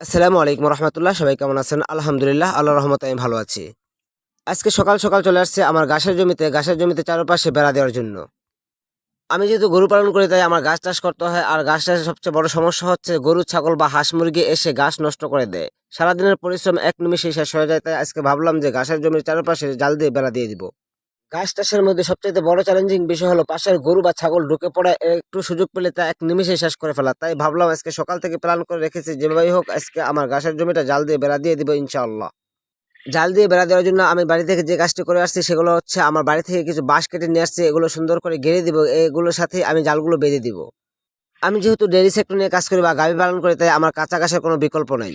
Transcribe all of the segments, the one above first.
আসসালামু আলাইকুম রহমতুল্লাহ, সবাই কেমন আছেন? আলহামদুলিল্লাহ আল্লাহ রহমত আমি ভালো আছি। আজকে সকাল সকাল চলে আসছে আমার গাছের জমিতে গাছের জমিতে চারপাশে বেড়া দেওয়ার জন্য। আমি যেহেতু গরু পালন করি, তাই আমার গাছ চাষ করতে হয়। আর গাছ চাষের সবচেয়ে বড় সমস্যা হচ্ছে গরু, ছাগল বা হাঁস মুরগি এসে গাছ নষ্ট করে দেয়। সারাদিনের পরিশ্রম এক নিমিষে শেষ হয়ে যায়, তাই আজকে ভাবলাম যে গাছের জমির চারপাশে জাল দিয়ে বেড়া দিয়ে দিব। গাছ চাষের মধ্যে সবচেয়ে বড় চ্যালেঞ্জিং বিষয় হলো পাশের গরু বা ছাগল ঢুকে পড়ে একটু সুযোগ পেলে তা এক নিমিষে শেষ করে ফেলা। তাই ভাবলাম আজকে সকাল থেকে প্ল্যান করে রেখেছি, যেভাবেই হোক আজকে আমার গাছের জমিটা জাল দিয়ে বেড়া দিয়ে দিব ইনশাআল্লাহ। জাল দিয়ে বেড়া দেওয়ার জন্য আমি বাড়ি থেকে যে কাজটি করে আসছি সেগুলো হচ্ছে আমার বাড়ি থেকে কিছু বাঁশ কেটে নিয়ে আসছি, এগুলো সুন্দর করে ঘিরে দিব, এগুলোর সাথে আমি জালগুলো বেঁধে দিব। আমি যেহেতু ডেয়ারি সেক্টর নিয়ে কাজ করি বা গাভী পালন করি, তাই আমার কাঁচা গাছের কোনো বিকল্প নাই।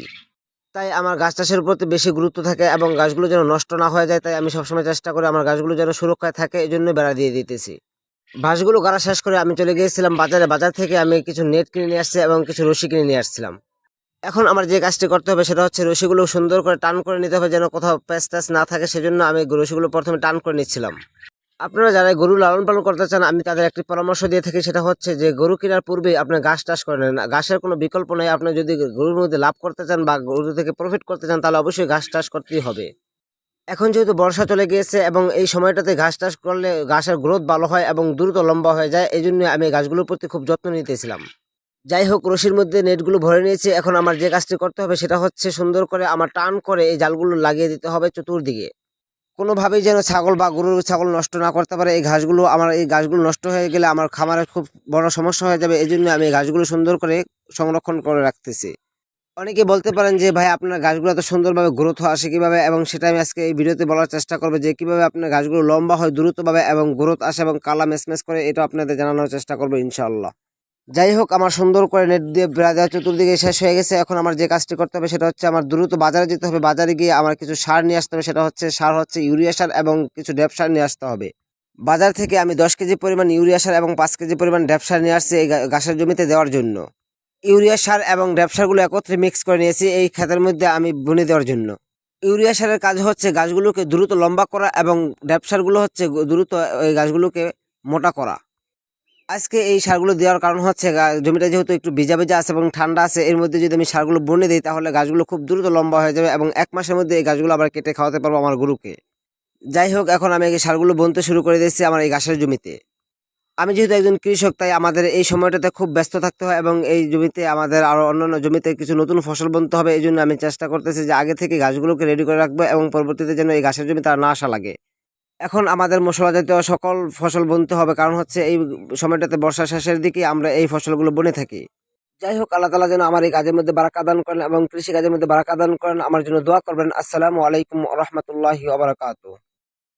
তাই আমার গাছ চাষের প্রতি বেশি গুরুত্ব থাকে এবং গাছগুলো যেন নষ্ট না হয়ে যায়, তাই আমি সবসময় চেষ্টা করি আমার গাছগুলো যেন সুরক্ষায় থাকে এই জন্য বেড়া দিয়ে দিতেছি। বাঁশগুলো গাড়া শেষ করে আমি চলে গিয়েছিলাম বাজারে। বাজার থেকে আমি কিছু নেট কিনে নিয়ে আসছি এবং কিছু রশি কিনে নিয়ে আসছিলাম। এখন আমার যে কাজটি করতে হবে সেটা হচ্ছে রশিগুলো সুন্দর করে টান করে নিতে হবে যেন কোথাও প্যাচ ট্যাচ না থাকে, সেজন্য আমি রশিগুলো প্রথমে টান করে নিচ্ছিলাম। আপনারা যারা গরু লালন পালন করতে চান, আমি তাদের একটি পরামর্শ দিয়ে থাকি। সেটা হচ্ছে যে, গরু কেনার পূর্বে আপনি ঘাস টাস করে নেন। ঘাসের কোনো বিকল্প নেই। আপনি যদি গরুর মধ্যে লাভ করতে চান বা গরু থেকে প্রফিট করতে চান, তাহলে অবশ্যই ঘাস চাষ করতেই হবে। এখন যেহেতু বর্ষা চলে গিয়েছে এবং এই সময়টাতে ঘাস টাস করলে ঘাসের গ্রোথ ভালো হয় এবং দ্রুত লম্বা হয়ে যায়, এই জন্য আমি গাছগুলোর প্রতি খুব যত্ন নিতেছিলাম। যাই হোক, রশির মধ্যে নেটগুলো ভরে নিয়েছি। এখন আমার যে কাজটি করতে হবে, সেটা হচ্ছে সুন্দর করে আমার টান করে এই জালগুলো লাগিয়ে দিতে হবে চতুর্দিকে। কোনোভাবেই যেন ছাগল বা গরুর ছাগল নষ্ট না করতে পারে, এই ঘাসগুলো আমার, এই গাছগুলো নষ্ট হয়ে গেলে আমার খামারে খুব বড় সমস্যা হয়ে যাবে এই জন্য আমি এই গাছগুলো সুন্দর করে সংরক্ষণ করে রাখতেছি। অনেকে বলতে পারেন যে, ভাই, আপনার গাছগুলো তো সুন্দরভাবে গ্রোথ আসে কীভাবে? এবং সেটা আমি আজকে এই ভিডিওতে বলার চেষ্টা করব যে, কীভাবে আপনার গাছগুলো লম্বা হয়, দ্রুতভাবে এবং গ্রোথ আসে এবং কালা মেসমেস করে এটা আপনাদের জানানোর চেষ্টা করব ইনশাআল্লাহ। যাই হোক আমার সুন্দর করে নেট দিয়ে বেড়া দেওয়া চতুর্দিকে শেষ হয়ে গেছে। এখন আমার যে কাজটি করতে হবে সেটা হচ্ছে আমার দ্রুত বাজারে যেতে হবে। বাজারে গিয়ে আমার কিছু সার নিয়ে আসতে হবে। সেটা হচ্ছে, সার হচ্ছে ইউরিয়া সার এবং কিছু ডেপ সার নিয়ে আসতে হবে। বাজার থেকে আমি দশ কেজি পরিমাণ ইউরিয়া সার এবং পাঁচ কেজি পরিমাণ ডেপ সার নিয়ে আসছি এই গাছের জমিতে দেওয়ার জন্য। ইউরিয়া সার এবং ডেপ সারগুলো একত্রে মিক্স করে নিয়েছি এই ক্ষেতের মধ্যে আমি বুনে দেওয়ার জন্য। ইউরিয়া সারের কাজ হচ্ছে গাছগুলোকে দ্রুত লম্বা করা এবং ডেপ সারগুলো হচ্ছে দ্রুত এই গাছগুলোকে মোটা করা। আজকে এই সারগুলো দেওয়ার কারণ হচ্ছে জমিটা যেহেতু একটু ভিজা ভিজা আছে এবং ঠান্ডা আছে, এর মধ্যে যদি আমি সারগুলো বনে দিই তাহলে গাছগুলো খুব দ্রুত লম্বা হয়ে যাবে এবং এক মাসের মধ্যে এই গাছগুলো আবার কেটে খাওয়াতে পারব আমার গরুকে। যাই হোক, এখন আমি এই সারগুলো বুনতে শুরু করে দিয়েছি আমার এই গাছের জমিতে। আমি যেহেতু একজন কৃষক, তাই আমাদের এই সময়টাতে খুব ব্যস্ত থাকতে হয় এবং এই জমিতে আমাদের আরও অন্যান্য জমিতে কিছু নতুন ফসল বুনতে হবে, এই জন্য আমি চেষ্টা করতেছি যে আগে থেকে গাছগুলোকে রেডি করে রাখব এবং পরবর্তীতে যেন এই গাছের জমিতে আর না আসা লাগে। এখন আমাদের মশলা জাতীয় সকল ফসল বুনতে হবে। কারণ হচ্ছে এই সময়টাতে বর্ষা শেষের দিকে আমরা এই ফসলগুলো বনে থাকি। যাই হোক, আল্লাহ তালা যেন আমার এই কাজের মধ্যে বারাকা দান করেন এবং কৃষি কাজের মধ্যে বারাকা দান করেন। আমার জন্য দোয়া করবেন। আসসালামু আলাইকুম রহমতুল্লাহি আবরাকাতু